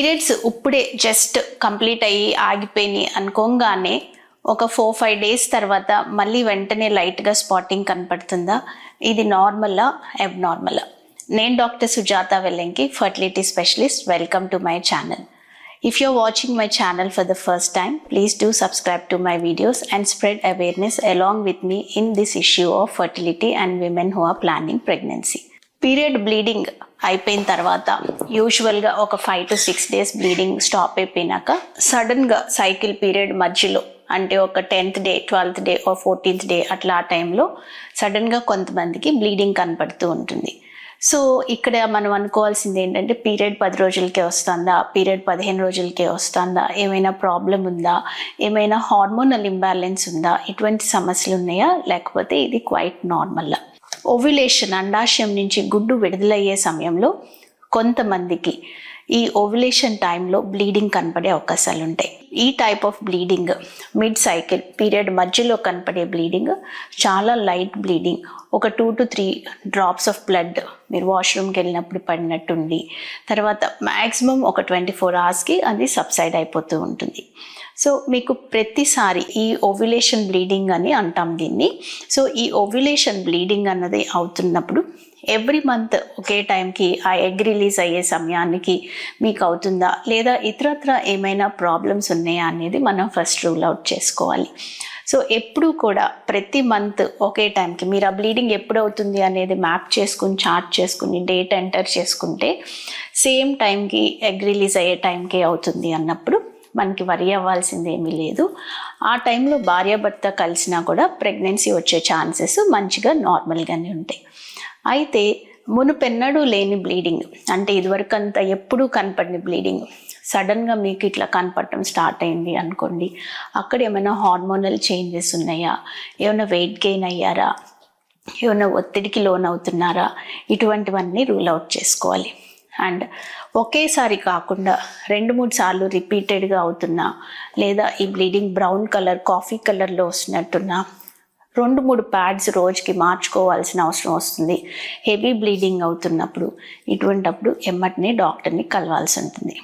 Periods ఇప్పుడే just complete అయ్యి ఆగిపోయినాయి అనుకోగానే ఒక ఫోర్ ఫైవ్ డేస్ తర్వాత మళ్ళీ వెంటనే లైట్గా స్పాటింగ్ కనపడుతుందా? ఇది నార్మలా? అబ్నార్మలా? నేను doctor Sujatha Vellenki fertility specialist. Welcome to my channel. If your watching my channel for the first time please do subscribe to my videos and spread awareness along with me in this issue of fertility and women who are planning pregnancy period bleeding అయిపోయిన తర్వాత యూజువల్గా ఒక five to six days bleeding stop అయిపోయినాక సడన్గా cycle period మధ్యలో అంటే ఒక tenth day twelfth day ఓ fourteenth day అట్లా ఆ టైంలో సడన్గా కొంతమందికి బ్లీడింగ్ కనపడుతూ ఉంటుంది. సో ఇక్కడ మనం అనుకోవాల్సింది ఏంటంటే పీరియడ్ పది రోజులకే వస్తుందా? పీరియడ్ పదిహేను రోజులకే వస్తుందా? ఏమైనా ప్రాబ్లం ఉందా? ఏమైనా హార్మోనల్ ఇంబ్యాలెన్స్ ఉందా? ఇటువంటి సమస్యలు ఉన్నాయా? లేకపోతే ఇది క్వైట్ నార్మల్లా ఓవ్యులేషన్ అండాశయం నుంచి గుడ్డు విడుదలయ్యే సమయంలో కొంతమందికి ఈ ఓవ్యులేషన్ టైంలో బ్లీడింగ్ కనపడే అవకాశాలు ఉంటాయి. ఈ type of bleeding mid cycle period మధ్యలో కనపడే బ్లీడింగ్ చాలా లైట్ బ్లీడింగ్ ఒక two to three drops of blood మీరు వాష్రూమ్కి వెళ్ళినప్పుడు పడినట్టుండి తర్వాత మ్యాక్సిమం ఒక ట్వంటీ ఫోర్ అవర్స్కి అది సబ్సైడ్ అయిపోతూ ఉంటుంది. సో మీకు ప్రతిసారి ఈ ఓవ్యులేషన్ బ్లీడింగ్ అని అంటాం దీన్ని. సో ఈ ఓవ్యులేషన్ బ్లీడింగ్ అన్నది అవుతున్నప్పుడు ఎవ్రీ మంత్ ఒకే టైంకి ఆ ఎగ్ రిలీజ్ అయ్యే సమయానికి మీకు అవుతుందా? లేదా ఇతరత్ర ఏమైనా ప్రాబ్లమ్స్ ఉన్నాయా అనేది మనం ఫస్ట్ రూల్ అవుట్ చేసుకోవాలి. సో ఎప్పుడు కూడా ప్రతి మంత్ ఒకే టైంకి మీరు ఆ బ్లీడింగ్ ఎప్పుడు అవుతుంది అనేది మ్యాప్ చేసుకుని చార్ట్ చేసుకుని డేట్ ఎంటర్ చేసుకుంటే సేమ్ టైంకి ఎగ్ రిలీజ్ అయ్యే టైంకి అవుతుంది అన్నప్పుడు మనకి వరి అవ్వాల్సింది ఏమీ లేదు. ఆ టైంలో భార్యాభర్త కలిసినా కూడా ప్రెగ్నెన్సీ వచ్చే ఛాన్సెస్ మంచిగా నార్మల్గానే ఉంటాయి. అయితే మునుపెన్నడూ లేని బ్లీడింగ్ అంటే ఇదివరకు అంత ఎప్పుడూ కనపడిన బ్లీడింగ్ సడన్గా మీకు ఇట్లా కనపడటం స్టార్ట్ అయింది అనుకోండి అక్కడ ఏమైనా హార్మోనల్ చేంజెస్ ఉన్నాయా? ఏమైనా వెయిట్ గెయిన్ అయ్యారా? ఏమైనా ఒత్తిడికి లోన్ అవుతున్నారా ఇటువంటివన్నీ రూల్ అవుట్ చేసుకోవాలి. అండ్ ఒకేసారి కాకుండా రెండు మూడు సార్లు రిపీటెడ్గా అవుతున్నా లేదా ఈ బ్లీడింగ్ బ్రౌన్ కలర్ కాఫీ కలర్లో వస్తున్నట్టున్నా రెండు మూడు ప్యాడ్స్ రోజుకి మార్చుకోవాల్సిన అవసరం వస్తుంది. హెవీ బ్లీడింగ్ అవుతున్నప్పుడు ఇటువంటప్పుడు ఎమ్మటినే డాక్టర్ని కలవాల్సి ఉంటుంది.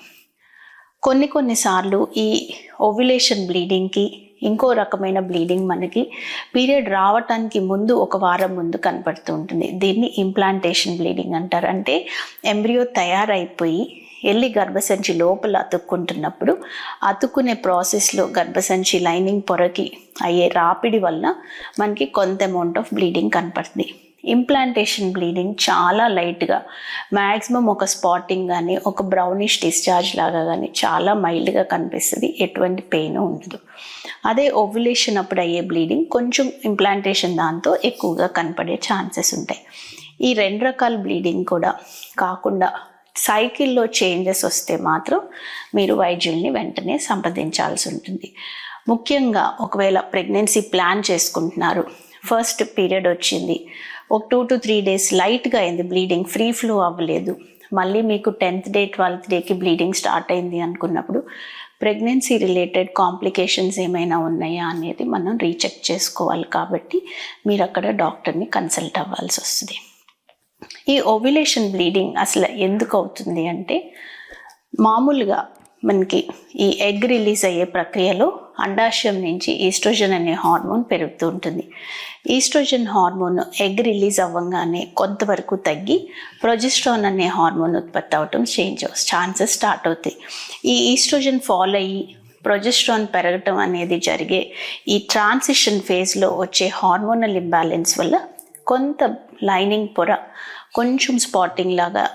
కొన్ని కొన్నిసార్లు ఈ ఓవ్యులేషన్ బ్లీడింగ్కి ఇంకో రకమైన బ్లీడింగ్ మనకి పీరియడ్ రావటానికి ముందు ఒక వారం ముందు కనపడుతూ ఉంటుంది. దీన్ని ఇంప్లాంటేషన్ బ్లీడింగ్ అంటారు. అంటే ఎంబ్రియో తయారైపోయి వెళ్ళి గర్భసంచి లోపల అతుక్కుంటున్నప్పుడు అతుక్కునే ప్రాసెస్లో గర్భసంచి లైనింగ్ పొరకి అయ్యే రాపిడి వల్ల మనకి కొంత అమౌంట్ ఆఫ్ బ్లీడింగ్ కనపడుతుంది. ఇంప్లాంటేషన్ బ్లీడింగ్ చాలా లైట్గా మ్యాక్సిమం ఒక స్పాటింగ్ కానీ ఒక బ్రౌనిష్ డిశ్చార్జ్ లాగా కానీ చాలా మైల్డ్గా కనిపిస్తుంది. ఎటువంటి పెయిన్ ఉండదు. అదే ఓవ్యులేషన్ అప్పుడు అయ్యే బ్లీడింగ్ కొంచెం ఇంప్లాంటేషన్ దాంతో ఎక్కువగా కనపడే ఛాన్సెస్ ఉంటాయి. ఈ రెండు రకాల బ్లీడింగ్ కూడా కాకుండా సైకిల్లో చేంజెస్ వస్తే మాత్రం మీరు వైద్యుల్ని వెంటనే సంప్రదించాల్సి ఉంటుంది. ముఖ్యంగా ఒకవేళ ప్రెగ్నెన్సీ ప్లాన్ చేసుకుంటున్నారు ఫస్ట్ పీరియడ్ వచ్చింది ఒక టూ టు త్రీ డేస్ లైట్గా అయింది బ్లీడింగ్ ఫ్రీ ఫ్లో అవ్వలేదు మళ్ళీ మీకు టెన్త్ డే ట్వెల్త్ డేకి బ్లీడింగ్ స్టార్ట్ అయింది అనుకున్నప్పుడు ప్రెగ్నెన్సీ రిలేటెడ్ కాంప్లికేషన్స్ ఏమైనా ఉన్నాయా అనేది మనం రీచెక్ చేసుకోవాలి కాబట్టి మీరు అక్కడ డాక్టర్ని కన్సల్ట్ అవ్వాల్సి వస్తుంది. ఈ ఓవ్యులేషన్ బ్లీడింగ్ అసలు ఎందుకు అవుతుంది అంటే మామూలుగా మనకి ఈ ఎగ్ రిలీజ్ అయ్యే ప్రక్రియలో అండాశయం నుంచి ఈస్ట్రోజన్ అనే హార్మోన్ పెరుగుతూ ఉంటుంది. ఈస్ట్రోజన్ హార్మోన్ ఎగ్ రిలీజ్ అవ్వగానే కొంతవరకు తగ్గి ప్రొజెస్ట్రాన్ అనే హార్మోన్ ఉత్పత్తి అవటం చేంజ్ ఛాన్సెస్ స్టార్ట్ అవుతాయి. ఈ ఈస్ట్రోజన్ ఫాలో అయ్యి ప్రొజెస్ట్రాన్ పెరగటం అనేది జరిగే ఈ ట్రాన్సిషన్ ఫేజ్లో వచ్చే హార్మోనల్ ఇంబ్యాలెన్స్ వల్ల కొంత లైనింగ్ పొర కొంచెం స్పాటింగ్ లాగా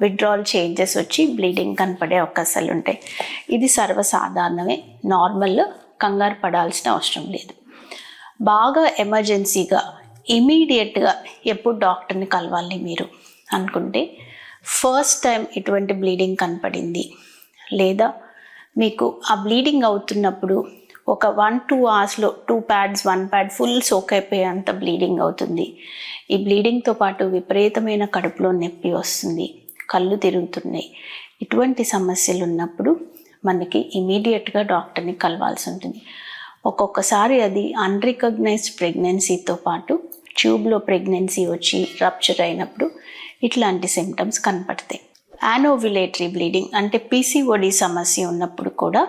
విడ్రాల్ చేంజెస్ వచ్చి బ్లీడింగ్ కనపడే అవకాశాలు ఉంటాయి. ఇది సర్వసాధారణమే. నార్మల్ కంగారు పడాల్సిన అవసరం లేదు. బాగా ఎమర్జెన్సీగా ఇమీడియట్గా ఎప్పుడు డాక్టర్ని కలవాలి మీరు అనుకుంటే ఫస్ట్ టైం ఇటువంటి బ్లీడింగ్ కనపడింది. లేదా మీకు ఆ బ్లీడింగ్ అవుతున్నప్పుడు ఒక వన్ టూ అవర్స్లో two pads one pad full soak అయిపోయేంత బ్లీడింగ్ అవుతుంది. ఈ బ్లీడింగ్తో పాటు విపరీతమైన కడుపులో నొప్పి వస్తుంది. కళ్ళు తిరుగుతున్నాయి. ఇటువంటి సమస్యలు ఉన్నప్పుడు మనకి ఇమీడియట్గా డాక్టర్ని కలవాల్సి ఉంటుంది. ఒక్కొక్కసారి అది అన్రికగ్నైజ్డ్ ప్రెగ్నెన్సీతో పాటు ట్యూబ్లో ప్రెగ్నెన్సీ వచ్చి రప్చర్ అయినప్పుడు ఇట్లాంటి సిమ్టమ్స్ కనపడతాయి. యానోవిలేటరీ బ్లీడింగ్ అంటే పీసీఓడి సమస్య ఉన్నప్పుడు కూడా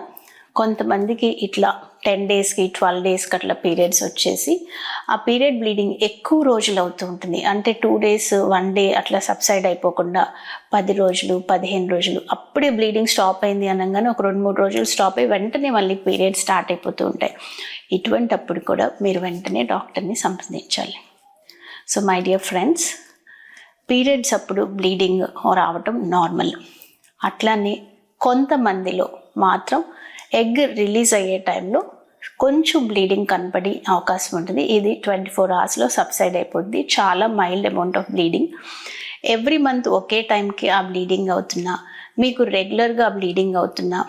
కొంతమందికి ఇట్లా టెన్ డేస్కి ట్వెల్వ్ డేస్కి అట్లా పీరియడ్స్ వచ్చేసి ఆ పీరియడ్ బ్లీడింగ్ ఎక్కువ రోజులు అవుతూ ఉంటుంది. అంటే టూ డేస్ వన్ డే అట్లా సబ్సైడ్ అయిపోకుండా పది రోజులు పదిహేను రోజులు అప్పుడే బ్లీడింగ్ స్టాప్ అయింది అనగానే ఒక రెండు మూడు రోజులు స్టాప్ అయ్యి వెంటనే మళ్ళీ పీరియడ్ స్టార్ట్ అయిపోతూ ఉంటాయి. ఇటువంటి అప్పుడు కూడా మీరు వెంటనే డాక్టర్ని సంప్రదించాలి. So my dear friends periods అప్పుడు బ్లీడింగ్ రావటం నార్మల్. అట్లానే కొంతమందిలో మాత్రం ఎగ్ రిలీజ్ అయ్యే టైంలో కొంచెం బ్లీడింగ్ కనపడి అవకాశం ఉంటుంది. ఇది ట్వంటీ ఫోర్ అవర్స్లో సబ్సైడ్ అయిపోద్ది. చాలా mild amount of bleeding every month ఒకే టైంకి ఆ బ్లీడింగ్ అవుతున్నా మీకు రెగ్యులర్గా బ్లీడింగ్ అవుతున్నా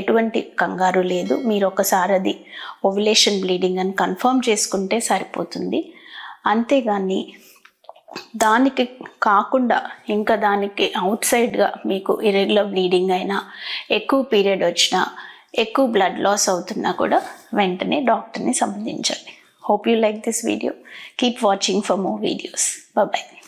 ఎటువంటి కంగారు లేదు. మీరు ఒకసారి అది ఓవిలేషన్ బ్లీడింగ్ అని కన్ఫర్మ్ చేసుకుంటే సరిపోతుంది. అంతేగాని దానికి కాకుండా ఇంకా దానికి అవుట్ సైడ్గా మీకు ఇరెగ్యులర్ బ్లీడింగ్ అయినా ఎక్కువ పీరియడ్ వచ్చినా ఎక్కువ బ్లడ్ లాస్ అవుతున్నా కూడా వెంటనే డాక్టర్ని సంప్రదించండి. Hope you like this video keep watching for more videos bye